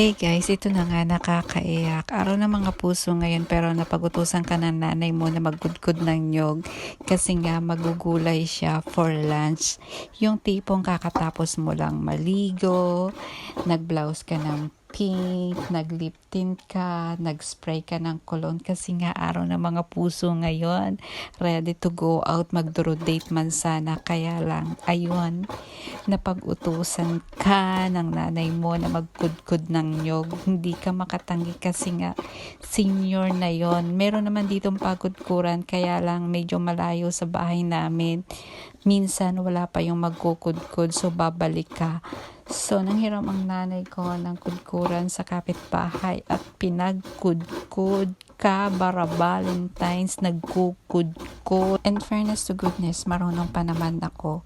Hey guys, ito na nga nakakaiyak. Araw ng mga puso ngayon pero napag-utusan ka ng nanay mo na magkudkod ng nyog kasi nga magugulay siya for lunch. Yung tipong kakatapos mo lang maligo, nag-blouse ka ng pink, nag-lip tint ka, nag-spray ka ng cologne kasi nga araw ng mga puso ngayon. Ready to go out, magduro date man sana. Kaya lang, ayun, napag-utusan ka ng nanay mo na magkudkod ng nyog. Hindi ka makatanggi kasi nga senior na yon. Meron naman ditong pagkudkuran kaya lang medyo malayo sa bahay namin. Minsan wala pa yung magkukudkod so babalik ka. So, nanghiram ang nanay ko ng kudkuran sa kapitbahay at pinagkudkod ka bara Valentine's nagkukudkod. And fairness to goodness, marunong pa naman ako.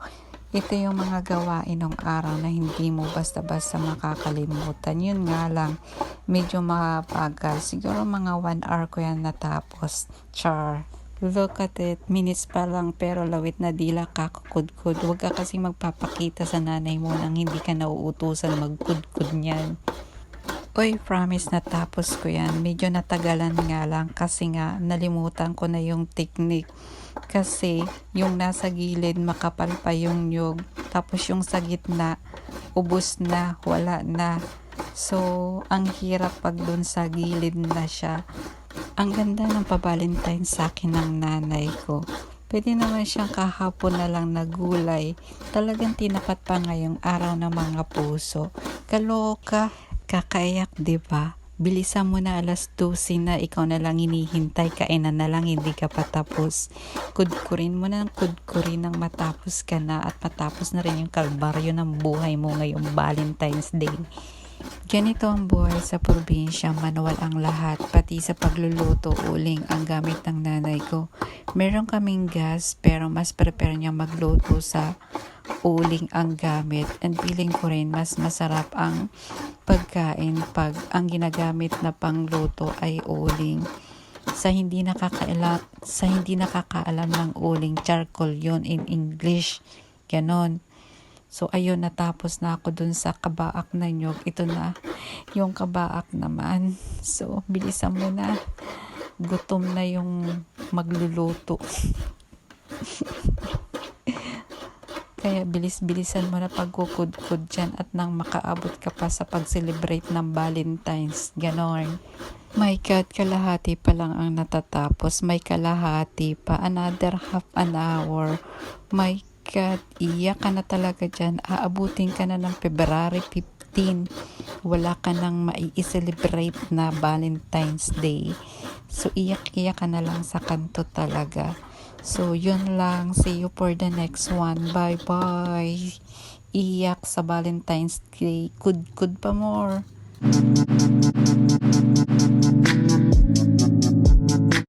Ito yung mga gawain ng araw na hindi mo basta-basta makakalimutan. Yun nga lang, medyo makapagal. Siguro mga one hour ko yan natapos. Char. Look at it, minutes pa lang pero lawit na dila kakukudkud. Huwag ka kasi magpapakita sa nanay mo nang hindi ka nauutusan magkudkud niyan. Uy, promise natapos ko yan. Medyo natagalan nga lang kasi nga nalimutan ko na yung technique. Kasi yung nasa gilid makapal pa yung nyug. Tapos yung sa gitna, ubos na, wala na. So, ang hirap pag dun sa gilid na siya. Ang ganda ng pa-valentine sa akin ng nanay ko. Pwede naman siyang kahapon na lang na gulay. Talagang tinapat pa ngayong araw ng mga puso. Kaloka, kakaiyak, di ba? Bilisan mo na alas 12 na ikaw na lang hinihintay, kainan na lang, hindi ka patapos. Kudkurin mo na ng kudkurin nang matapos ka na at matapos na rin yung kalbaryo ng buhay mo ngayong Valentine's Day. Ganito ang buhay sa probinsya, manual ang lahat, pati sa pagluluto, uling ang gamit ng nanay ko. Meron kaming gas, pero mas prepare niya magluto sa uling ang gamit. And feeling ko rin, mas masarap ang pagkain pag ang ginagamit na pangluto ay uling. Sa hindi nakakaalam, sa hindi nakakaalam ng uling, charcoal yon in English. Ganon. So, ayun, natapos na ako dun sa kabaak na nyog. Ito na yung kabaak naman. So, bilisan mo na. Gutom na yung magluluto. Kaya bilis-bilisan mo na pagkukudkud dyan at nang makaabot ka pa sa pag-celebrate ng Valentine's. Ganon. My God, kalahati pa lang ang natatapos. May kalahati pa. Another half an hour. My God, iyak ka na talaga dyan. Aabutin ka na ng February 15. Wala ka nang mai-celebrate na Valentine's Day. So, iyak-iyak ka na lang sa kanto talaga. So, yun lang. See you for the next one. Bye-bye. Iyak sa Valentine's Day. Good, good pa more.